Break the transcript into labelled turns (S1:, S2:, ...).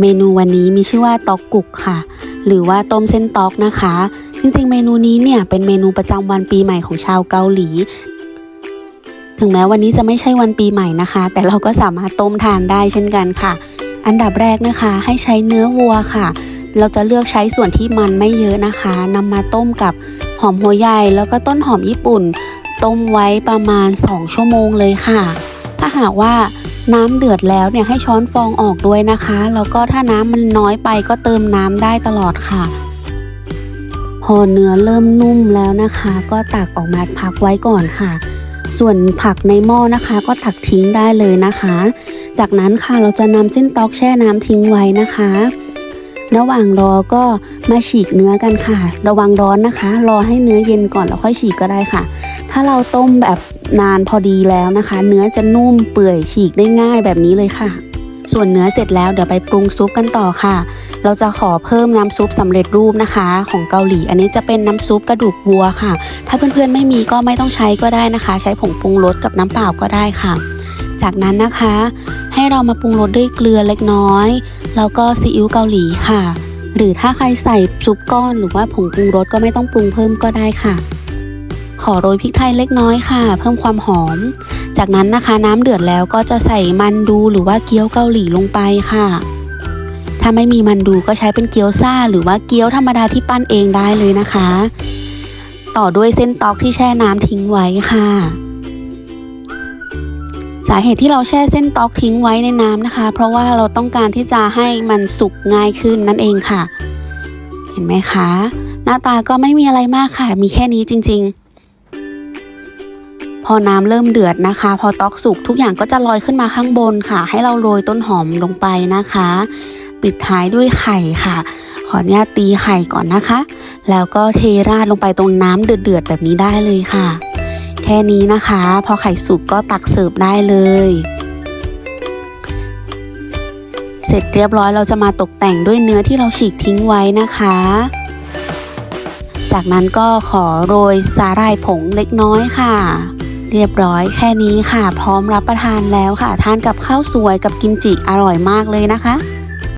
S1: เมนูวันนี้มีชื่อว่าตอกกุกค่ะ หรือว่าต้มเส้นตอกนะคะ จริงๆ เมนูนี้เนี่ยเป็นเมนูประจำวันปีใหม่ของชาวเกาหลี ถึงแม้วันนี้จะไม่ใช่วันปีใหม่นะคะ แต่เราก็สามารถต้มทานได้เช่นกันค่ะ อันดับแรกนะคะให้ใช้เนื้อวัวค่ะ เราจะเลือกใช้ส่วนที่มันไม่เยอะนะคะนำมาต้มกับหอมหัวใหญ่แล้วก็ต้นหอมญี่ปุ่น ต้มไว้ประมาณ 2 ชั่วโมงเลยค่ะ ถ้าหากว่า น้ำเดือดแล้วเนี่ยให้ช้อนฟองออกด้วยนะคะ แล้วก็ถ้าน้ำมันน้อยไปก็เติมน้ำได้ตลอดค่ะ พอเนื้อเริ่มนุ่มแล้วนะคะ ก็ตักออกมาพักไว้ก่อนค่ะ ส่วนผักในหม้อนะคะ ก็ตักทิ้งได้เลยนะคะ จากนั้นค่ะเราจะนำเส้นตอกแช่น้ำทิ้งไว้นะคะ ระหว่างรอก็มาฉีกเนื้อกันค่ะ ระวังร้อนนะคะ รอให้เนื้อเย็นก่อนแล้วค่อยฉีกก็ได้ค่ะ ถ้าเราต้มแบบ นานพอดีแล้วนะคะ เนื้อจะนุ่มเปื่อยฉีกได้ง่ายแบบนี้เลยค่ะ ส่วนเนื้อเสร็จแล้วเดี๋ยวไปปรุงซุปกันต่อค่ะ เราจะขอเพิ่มน้ำซุปสำเร็จรูปนะคะ ของเกาหลี อันนี้จะเป็นน้ำซุปกระดูกวัวค่ะ ถ้าเพื่อนๆไม่มีก็ไม่ต้องใช้ก็ได้นะคะ ใช้ผงปรุงรสกับน้ำเปล่าก็ได้ค่ะ จากนั้นนะคะ ให้เรามาปรุงรสด้วยเกลือเล็กน้อย แล้วก็ซีอิ๊วเกาหลีค่ะ หรือถ้าใครใส่ซุปก้อนหรือว่าผงปรุงรสก็ไม่ต้องปรุงเพิ่มก็ได้ค่ะ ขอโรยพริกไทยเล็กน้อยค่ะ เพิ่มความหอม จากนั้นนะคะน้ำเดือดแล้วก็จะใส่มันดูหรือว่าเกี๊ยวเกาหลีลงไปค่ะ ถ้าไม่มีมันดูก็ใช้เป็นเกี๊ยวซ่า หรือว่าเกี๊ยวธรรมดาที่ปั้นเองได้เลยนะคะ ต่อด้วยเส้นตอกที่แช่น้ำทิ้งไว้ค่ะสาเหตุที่เราแช่เส้นตอกทิ้งไว้ในน้ำนะคะ เพราะว่าเราต้องการที่จะให้มันสุกง่ายขึ้นนั่นเองค่ะ เห็นไหมคะ หน้าตาก็ไม่มีอะไรมากค่ะ มีแค่นี้จริง ๆ พอน้ำเริ่มเดือดนะคะ พอตอกสุกทุกอย่างก็จะลอยขึ้นมาข้างบนค่ะ ให้เราโรยต้นหอมลงไปนะคะ ปิดท้ายด้วยไข่ค่ะ ขออนุญาตตีไข่ก่อนนะคะ แล้วก็เทราดลงไปตรงน้ำเดือดๆแบบนี้ได้เลยค่ะ แค่นี้นะคะ พอไข่สุกก็ตักเสิร์ฟได้เลยเสร็จเรียบร้อยเราจะมาตกแต่งด้วยเนื้อที่เราฉีกทิ้งไว้นะคะ จากนั้นก็ขอโรยสาหร่ายผงเล็กน้อยค่ะ เรียบร้อยแค่นี้ค่ะ พร้อมรับประทานแล้วค่ะ ทานกับข้าวสวยกับกิมจิอร่อยมากเลยนะคะ